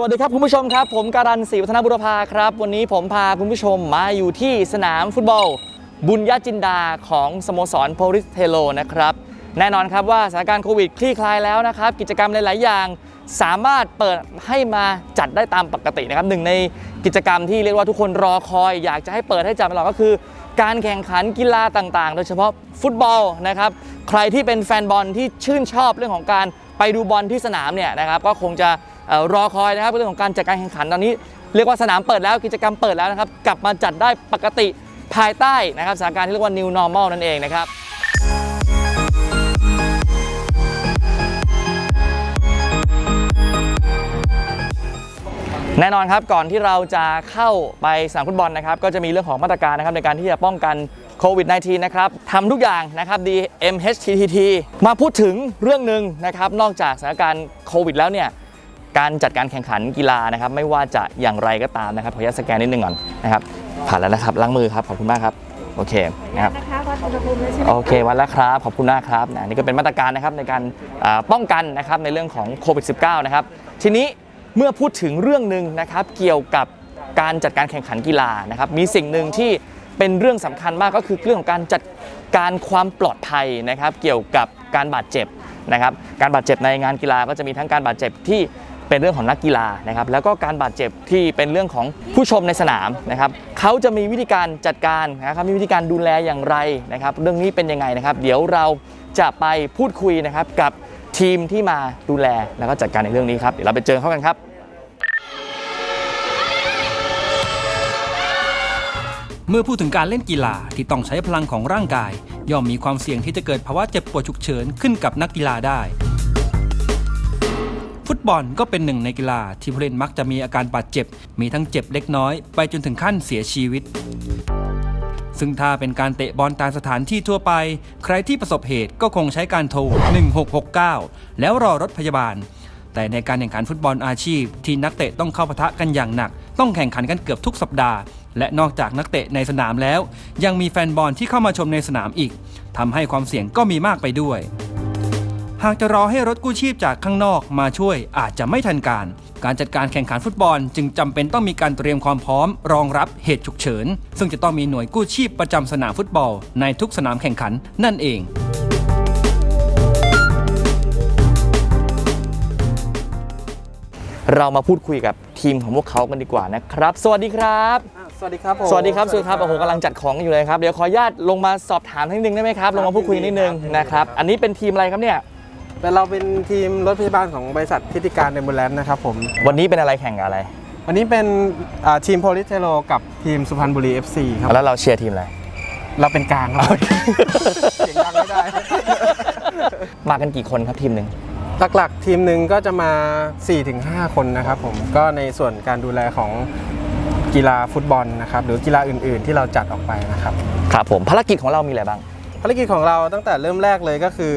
สวัสดีครับคุณผู้ชมครับ ผมการันศรีวัฒนบุรพาครับ วันนี้ผมพาคุณผู้ชมมาอยู่ที่สนามฟุตบอล บุญญาจินดาของสโมสรโพลิสเทโลนะครับ แน่นอนครับว่าสถานการณ์โควิดคลี่คลายแล้วนะครับ กิจกรรมหลาย ๆ อย่าง สามารถเปิดให้มาจัดได้ตามปกตินะครับหนึ่งในกิจกรรมที่เรียกว่าทุกคนรอคอย อยากจะให้เปิดให้จัดตลอดก็คือ การแข่งขันกีฬาต่าง ๆ โดยเฉพาะฟุตบอลนะครับใครที่เป็นแฟนบอลที่ชื่นชอบเรื่องของการไปดูบอลที่สนามเนี่ยนะครับก็คงจะ รอคอยนะครับเรื่องของการจัดการแข่งขันตอนนี้ เรียกว่าสนามเปิดแล้วกิจกรรมเปิดแล้วนะครับกลับมาจัดได้ปกติภายใต้นะครับสถานการณ์ที่เรียกว่า new normal นั่นเองนะครับแน่นอนครับก่อนที่เราจะเข้าไปสนามฟุตบอลนะครับก็จะมีเรื่องของมาตรการนะครับในการที่จะป้องกันโควิด -19 นะครับทำทุกอย่างนะครับ DMHTTT มาพูดถึงเรื่องหนึ่งนะครับนอกจากสถานการณ์โควิดแล้วเนี่ย การจัดการแข่งขันกีฬานะครับ ไม่ว่าจะอย่างไรก็ตามนะครับขออนุญาตสแกนนิดนึงก่อนนะครับ ผ่านแล้วนะครับล้างมือครับขอบคุณมากครับโอเคนะครับนะคะวัดอุณหภูมิเลยใช่ไหมโอเควันแล้วครับขอบคุณมากครับนะนี่ก็เป็นมาตรการนะครับในการอ่าป้องกันนะครับในเรื่องของโควิด -19 นะครับทีนี้เมื่อพูดถึงเรื่องหนึ่งนะครับเกี่ยวกับการจัดการแข่งขันกีฬานะครับมีสิ่งหนึ่งที่เป็นเรื่องสำคัญมากก็คือเรื่องของการจัดการความปลอดภัยนะครับ เกี่ยวกับการบาดเจ็บนะครับ การบาดเจ็บในงานกีฬาก็จะมีทั้งการบาดเจ็บที่ เป็นเรื่องของนักกีฬานะครับแล้วก็การบาดเจ็บที่เป็นเรื่องของผู้ชมในสนามนะครับเขาจะมีวิธีการจัดการนะครับมีวิธีการดูแลอย่างไรนะครับเรื่องนี้เป็นยังไงนะครับ เดี๋ยวเราจะไปพูดคุยนะครับกับทีมที่มาดูแลแล้วก็จัดการในเรื่องนี้ครับเดี๋ยวเราไปเจอเขากันครับเมื่อพูดถึงการเล่นกีฬาที่ต้องใช้พลังของร่างกาย ย่อมมีความเสี่ยงที่จะเกิดภาวะเจ็บปวดฉุกเฉินขึ้นกับนักกีฬาได้ ตบอลก็เป็นหนึ่งในกีฬาที่ผู้เล่นมักจะมีอาการบาดเจ็บ มีทั้งเจ็บเล็กน้อย ไปจนถึงขั้นเสียชีวิต ซึ่งถ้าเป็นการเตะบอลตามสถานที่ทั่วไป ใครที่ประสบเหตุก็คงใช้การโทร 1669 แล้วรอรถพยาบาล แต่ในการแข่งขันฟุตบอลอาชีพ ที่นักเตะต้องเข้าปะทะกันอย่างหนัก ต้องแข่งขันกันเกือบทุกสัปดาห์และนอกจากนักเตะในสนามแล้ว ยังมีแฟนบอลที่เข้ามาชมในสนามอีกทำให้ความเสี่ยงก็มีมากไปด้วย หากจะรอให้รถกู้ชีพจากข้างนอกมาช่วยอาจจะไม่ทันการ การจัดการแข่งขันฟุตบอล จึงจำเป็นต้องมีการเตรียมความพร้อม รองรับเหตุฉุกเฉิน ซึ่งจะต้องมีหน่วยกู้ชีพประจำสนามฟุตบอล ในทุกสนามแข่งขันนั่นเองเรามาพูดคุยกับทีมของพวกเขากันดีกว่านะครับ สวัสดีครับ สวัสดีครับผมสวัสดีครับ สวัสดีครับ โอ้โหกำลังจัดของอยู่เลยครับ เดี๋ยวขออนุญาตลงมาสอบถามนิดนึงได้ไหมครับ ลงมาพูดคุยนิดนึงนะครับ อันนี้เป็นทีมอะไรครับเนี่ย เป็นเราเป็นทีมรถพยาบาลของบริษัททิติการเดมบูแลนนะครับผมวันนี้เป็นอะไรแข่งกับอะไร วันนี้เป็นอ่าทีมโพลิสเทโลกับทีมสุพรรณบุรี FC ครับ แล้วเราเชียร์ทีมอะไร เราเป็นกลางครับ เสียงดังไม่ได้ มากันกี่คนครับทีมหนึ่งหลักๆ ทีมหนึ่งก็จะมา 4-5 คนนะครับผมก็ในส่วนการดูแลของกีฬาฟุตบอลนะครับหรือกีฬาอื่นๆ ที่เราจัดออกไปนะครับ ครับผมภารกิจของเรามีอะไรบ้าง ภารกิจของเราตั้งแต่เริ่มแรกเลยก็คือ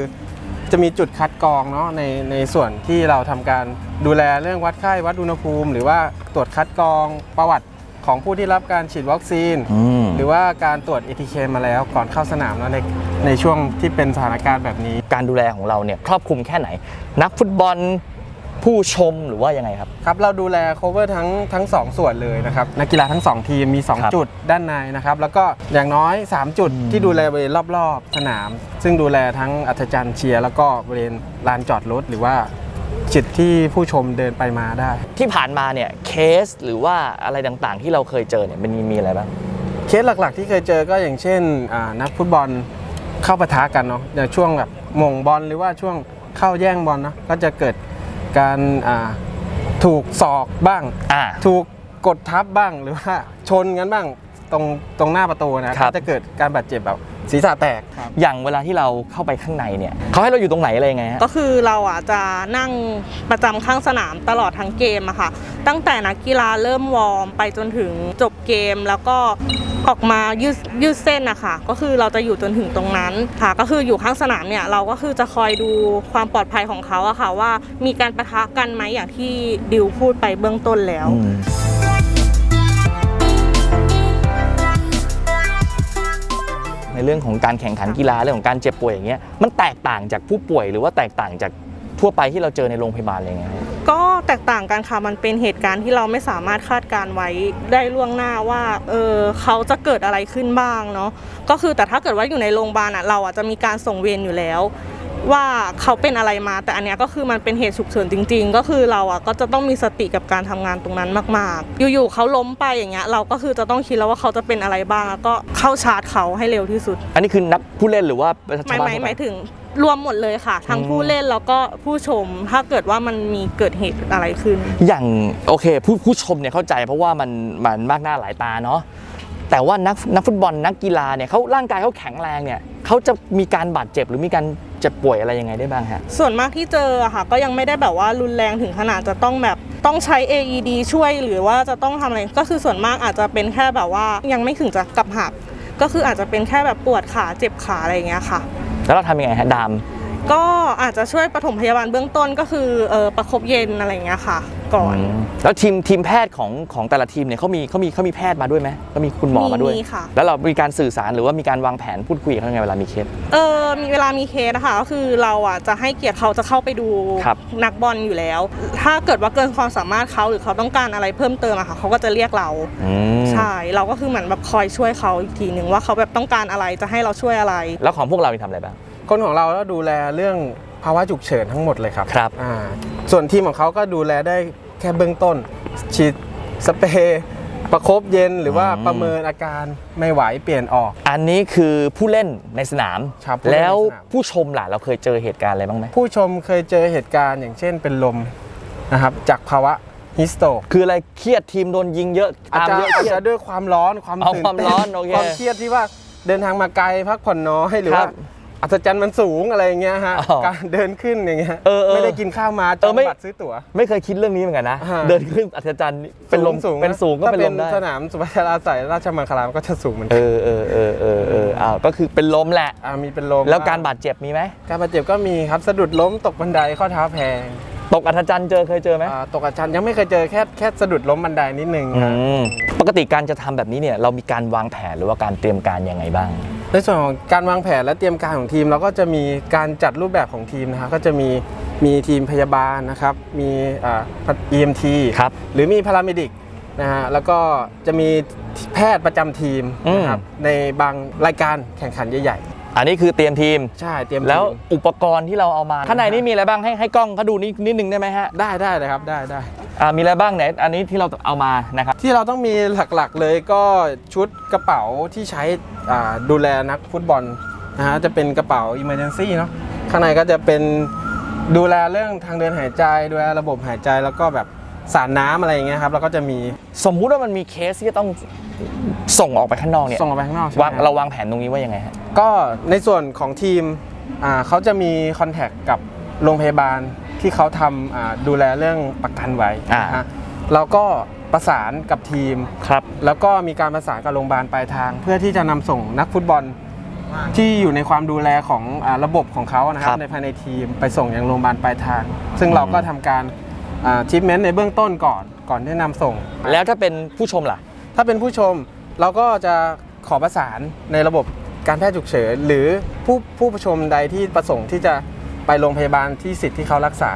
จะมีจุดคัดกรองเนาะในในส่วนที่เราทำการดูแลเรื่องวัดไข้วัดอุณหภูมิ หรือว่าตรวจคัดกรองประวัติของผู้ที่รับการฉีดวัคซีนอืมหรือว่าการตรวจ ATK มาแล้วก่อนเข้าสนามแล้วในในช่วงที่เป็นสถานการณ์แบบนี้ การดูแลของเราเนี่ยครอบคลุมแค่ไหน นักฟุตบอล ผู้ชมหรือว่ายังไงครับ ครับเราดูแล cover ทั้งทั้งสองส่วนเลยนะครับนักกีฬาทั้ง 2 ทีมมี ครับ2 จุดด้านในนะครับ แล้วก็อย่างน้อย 3 จุดที่ดูแลบริเวณรอบๆ สนาม ซึ่งดูแลทั้งอัธจันทร์เชียร์แล้วก็บริเวณลานจอดรถหรือว่าจุดที่ผู้ชมเดินไปมาได้ ที่ผ่านมาเนี่ยเคสหรือว่าอะไรต่างๆ ที่เราเคยเจอเนี่ยมันมีมีอะไรบ้าง เคสหลักๆ ที่เคยเจอก็อย่างเช่นอ่านักฟุตบอลเข้าปะทะกันเนาะอย่างช่วงแบบหม่งบอลหรือว่าช่วงเข้าแย่งบอลเนาะก็จะเกิด การอ่าถูกศอกบ้างอ่าถูกกดทับบ้างหรือว่าชนกันบ้างตรงตรงหน้าประตูนะครับก็จะเกิดการบาดเจ็บแบบศีรษะแตก อย่างเวลาที่เราเข้าไปข้างในเนี่ยเขาให้เราอยู่ตรงไหนอะไรยังไงฮะ ก็คือเราอะจะนั่งประจำข้างสนามตลอดทั้งเกมอะค่ะ ตั้งแต่นักกีฬาเริ่มวอร์มไปจนถึงจบเกมแล้วก็ ออกมายืดยืดเส้นอะค่ะ ก็คือเราจะอยู่จนถึงตรงนั้นค่ะ ก็คืออยู่ข้างสนามเนี่ยเราก็คือจะคอยดูความปลอดภัยของเขาอะค่ะ ว่ามีการประทะกันไหมอย่างที่ดิวพูดไปเบื้องต้นแล้ว ในเรื่องของการแข่งขันกีฬาเรื่องของการเจ็บป่วยอย่างเงี้ยมันแตกต่างจากผู้ป่วยหรือว่าแตกต่างจาก ทั่วไปที่เราเจอในโรงพยาบาลอะไรเงี้ยก็แตกต่างกันค่ะมันเป็นเหตุการณ์ที่เราไม่สามารถคาดการไว้ได้ล่วงหน้าว่าเออเขาจะเกิดอะไรขึ้นบ้างเนาะก็คือแต่ถ้าเกิดว่าอยู่ในโรงพยาบาลอะเราอะจะมีการส่งเวรอยู่แล้ว ว่าเขาเป็นอะไรมา แต่อันเนี้ยก็คือมันเป็นเหตุฉุกเฉินจริง ๆ ก็คือเราอะก็จะต้องมีสติกับการทำงานตรงนั้นมาก ๆ อยู่ๆเขาล้มไปอย่างเงี้ยเราก็คือจะต้องคิดแล้วว่าเขาจะเป็นอะไรบ้างแล้วก็เข้าชาร์จเขาให้เร็วที่สุด อันนี้คือนักผู้เล่นหรือว่าประชาชหมายนหมายหมายถึงรวมหมดเลยค่ะ ทั้งอืมผู้เล่นแล้วก็ผู้ชมถ้าเกิดว่ามันมีเกิดเหตุอะไรขึ้น อย่างโอเค ผู้ผู้ชมเนี่ยเข้าใจเพราะว่ามันมันมากหน้าหลายตาเนาะ แต่ว่านักนักฟุตบอลนักกีฬาเนี่ยเขาร่างกายเขาแข็งแรงเนี่ยเขาจะมีการบาดเจ็บหรือมีการเจ็บป่วยอะไรยังไงได้บ้างฮะ ส่วนมากที่เจออะค่ะก็ยังไม่ได้แบบว่ารุนแรงถึงขนาดจะต้องแบบต้องใช้ AED ช่วยหรือว่าจะต้องทำอะไรก็คือส่วนมากอาจจะเป็นแค่แบบว่ายังไม่ถึงจะกลับหัก ก็คืออาจจะเป็นแค่แบบปวดขาเจ็บขาอะไรอย่างเงี้ยค่ะ แล้วเราทำยังไงฮะดาม ก็อาจจะช่วยปฐมพยาบาลเบื้องต้นก็คือเออประคบเย็นอะไรอย่างเงี้ยค่ะ ก่อนมแล้วทีมทีมแพทย์ของของแต่ละทีมเนี่ยเขามีเขามีเขามีแพทย์มาด้วยไหมก็มีคุณหมอมาด้วย มีค่ะ แล้วเรามีการสื่อสารหรือว่ามีการวางแผนพูดคุยกับเขายังไงเวลามีเคส เออมีเวลามีเคสนะคะก็คือเราอะจะให้เกียรติเขาจะเข้าไปดูครับ นักบอลอยู่แล้ว ถ้าเกิดว่าเกินความสามารถเขาหรือเขาต้องการอะไรเพิ่มเติมอะค่ะเขาก็จะเรียกเรา อืมใช่ เราก็คือเหมือนแบบคอยช่วยเขาอีกทีหนึ่งว่าเขาแบบต้องการอะไรจะให้เราช่วยอะไร แล้วของพวกเรามีทำอะไรบ้าง คนของเราก็ดูแลเรื่องภาวะฉุกเฉินทั้งหมดเลยครับครับ อ่าส่วนทีมของเขาก็ดูแลได้แค่เบื้องต้น ฉีดสเปรย์ประคบเย็นหรือว่าอืมประเมินอาการไม่ไหวเปลี่ยนออก อันนี้คือผู้เล่นในสนาม ครับผู้เล่นในสนาม แล้วผู้ชมล่ะเราเคยเจอเหตุการณ์อะไรบ้างไหม ผู้ชมเคยเจอเหตุการณ์อย่างเช่นเป็นลมนะครับจากภาวะฮิสโตก คืออะไรเครียดทีมโดนยิงเยอะอาจตามจะเยอะอาเคจรียจะด ด้วยความร้อนความเอาตื่นความเต้นร้อนโอเคความเครียดที่ว่าเดินทางมาไกลพักผ่อนน้อยหรือครัว่าบ อัศจรรย์มันสูงอะไรอย่างเงี้ยฮะ อ๋อการเดินขึ้นอย่างเงี้ย เออเออไม่ได้กินข้าวมาจเออองไม่ บัตรซื้อตั๋ว ไม่เคยคิดเรื่องนี้เหมือนกันนะ ฮะ เดินขึ้นอัศจรรย์เป็นลมสูงเป็นสูงก็เป็นลมได้ถ้าสนามสุพัชราใสยราชมังคลาก็จะสูงเหมือนเอกันอเออเออเออเอออ้าวก็คือเป็นลมแหละอ่ามีเป็นลมแล้วการบาดเจ็บมีไหมการบาดเจ็บก็มีครับสะดุดล้มตกบันไดข้อเท้าแพงตกอัศจรรย์เจอเคยเจอไหมอ่าตกอาชันยังไม่เคยเจอแค่แค่สะดุดล้มบันไดนิดนึงอืครับมปกติการจะทำแบบนี้เนี่ยเรามีการวางแผนหรือว่าการเตรียมการยังไงบ้าง ในส่วนของการวางแผนและเตรียมการของทีม เราก็จะมีการจัดรูปแบบของทีมนะครับก็จะมีมีทีมพยาบาลนะครับ มีอ่า EMT ครับหรือมีพาราเมดิกนะฮะแล้วก็จะมีแพทย์ประจำทีมนะครับในบางรายการแข่งขันใหญ่อันนี้คือเตรียมทีมๆใช่เตรียมทีมแล้วอุปกรณ์ที่เราเอามา ข้างในนี่มีอะไรบ้างให้ให้กล้องเขาดูนิดนิดนึงได้ไหมฮะ ได้ได้เลยครับได้ได้อ่า มีอะไรบ้างไหนอันนี้ที่เราเอามานะครับ ที่เราต้องมีหลักๆเลยก็ชุดกระเป๋าที่ใช้อ่าดูแลนักฟุตบอลนะฮะจะเป็นกระเป๋า Emergency เนาะข้างในก็จะเป็นดูแลเรื่องทางเดินหายใจดูแลระบบหายใจแล้วก็แบบสารน้ำอะไรอย่างเงี้ยครับแล้วก็จะมีสมมุติว่ามันมีเคสที่จะต้องส่งออกไปข้างนอกเนี่ยส่งออกไปข้างนอกใช่ไหมวางเราวางแผนตรงนี้ว่ายังไงฮะก็ในส่วนของทีมอ่าเขาจะมีคอนแทคกับโรงพยาบาล ที่เขาทำอ่าดูแลเรื่องประกันไว้อ่านะฮะเราก็ประสานกับทีมครับแล้วก็มีการประสานกับโรงพยาบาลปลายทาง เพื่อที่จะนำส่งนักฟุตบอลที่อยู่ในความดูแลของอาระบบของเขานะคครัรับบในภายในทีมไปส่งยังโรงพยาบาลปลายทาง ซึ่งเราก็ทำการทิปเมนต์ในเบื้องต้นก่อนก่อนที่นำส่ง แล้วถ้าเป็นผู้ชมล่ะ ถ้าเป็นผู้ชมเราก็จะขอประสานในระบบการแพทย์ฉุกเฉินหรือผู้ผู้ชมใดที่ประสงค์ที่จะ ไปโรงพยาบาลที่สิทธิ์ที่เขารักษา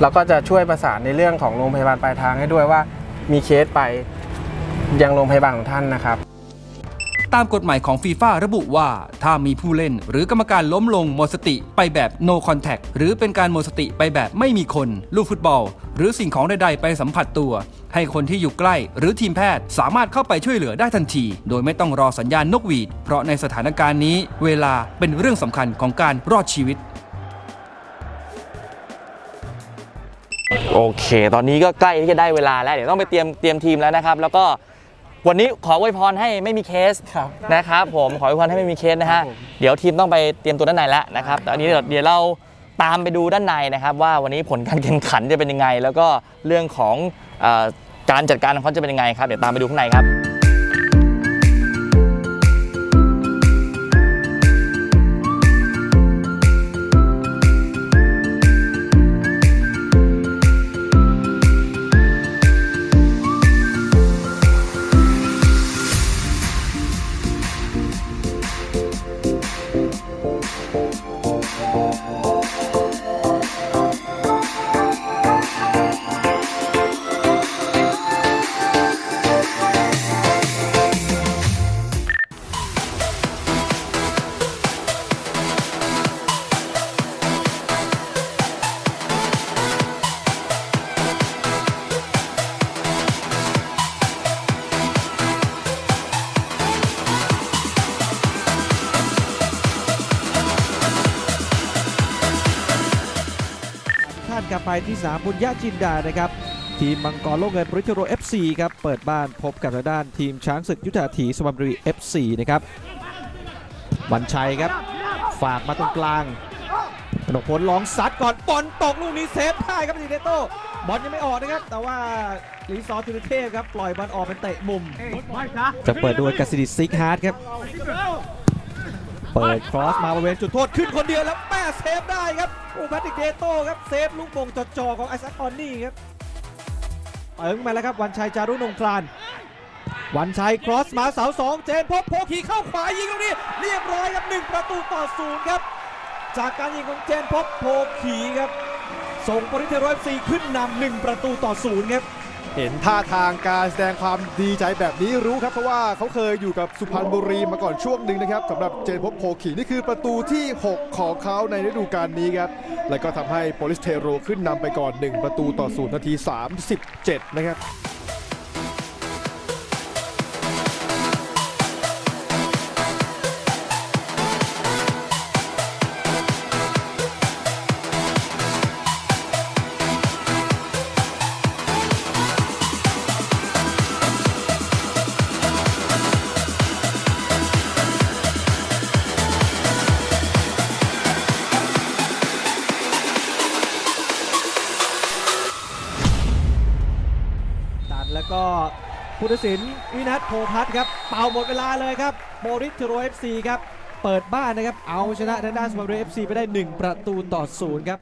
เราก็จะช่วยประสานในเรื่องของโรงพยาบาลปลายทางให้ด้วยว่า มีเคสไปยังโรงพยาบาลของท่านนะครับ ตามกฎหมายของฟีฟ่าระบุว่า ถ้ามีผู้เล่นหรือกรรมการล้มลงหมดสติไปแบบ no contact หรือเป็นการหมดสติไปแบบไม่มีคน ลูกฟุตบอล หรือสิ่งของใดๆไปสัมผัสตัว ให้คนที่อยู่ใกล้หรือทีมแพทย์สามารถเข้าไปช่วยเหลือได้ทันที โดยไม่ต้องรอสัญญาณนกหวีด เพราะในสถานการณ์นี้ เวลาเป็นเรื่องสำคัญของการรอดชีวิต โอเค ตอนนี้ก็ใกล้ที่จะได้เวลาแล้ว เดี๋ยวต้องไปเตรียมเตรียมทีมแล้วนะครับ แล้วก็วันนี้ขออวยพรให้ไม่มีเคสครับนะครับผมขออวยพรให้ไม่มีเคสนะฮะครับผมเดี๋ยวทีมต้องไปเตรียมตัวด้านในแล้วนะครับแต่อันนี้เดี๋ยวเดี๋ยวเราตามไปดูด้านในนะครับว่าวันนี้ผลการแข่งขันจะเป็นยังไง แล้วก็เรื่องของเออการจัดการของเขาจะเป็นยังไงครับเดี๋ยวตามไปดูข้างในครับ ไปที่สนามบุญญาจินดานะครับ ทีมมังกรโลกเงินบริเทโร FC ครับ เปิดบ้านพบกับทางด้านทีมช้างศึกยุทธาถีสวัมบุรี FC นะครับวันชัยครับ ฝากมาตรงกลางกนกพลลองซัดก่อนบอลตกลูกนี้เซฟได้ครับดีเนโต้บอลยังไม่ออกนะครับ แต่ว่าลีซอร์ทูเทพครับ ปล่อยบอลออกเป็นเตะมุม จะเปิดด้วยกัสซิดิซิกฮาร์ดครับ เปิดครอสมาบริเวณจุดโทษขึ้นคนเดียวแล้วแม่เซฟได้ครับโอ้แพทริกเดโต้ครับเซฟลูกโป่งจอๆของไอซัคออนนี่ครับเอิงมาแล้วครับวันชัยจารุนงคลานวันชัยครอสมาเสาสองเจนพบโพขี่เข้าขวายิงตรงนี้เรียบร้อยครับ1ประตูต่อศูนย์ครับ จากการยิงของเจนพบโพขี่ครับ ส่งบริเทโรเอฟซีขึ้นนำหนึ่งประตูต่อศูนย์ครับ เห็นท่าทางการแสดงความดีใจแบบนี้รู้ครับ เพราะว่าเขาเคยอยู่กับสุพรรณบุรีมาก่อนช่วงหนึ่งนะครับสำหรับเจนพบโพขีนี่คือประตูที่ 6 ของเขาในฤดูกาลนี้ครับ และก็ทำให้โปลิสเทโรขึ้นนำไปก่อน 1 ประตูต่อศูนาที 37 นะครับ ผู้ตัดสินวินัทโพพัฒครับเป่าหมดเวลาเลยครับโมริสทโรเอฟซีครับเปิดบ้านนะครับเอาชนะทางด้านสมาร์ทเอฟซีไปได้ 1 ประตูต่อศูนย์ครับ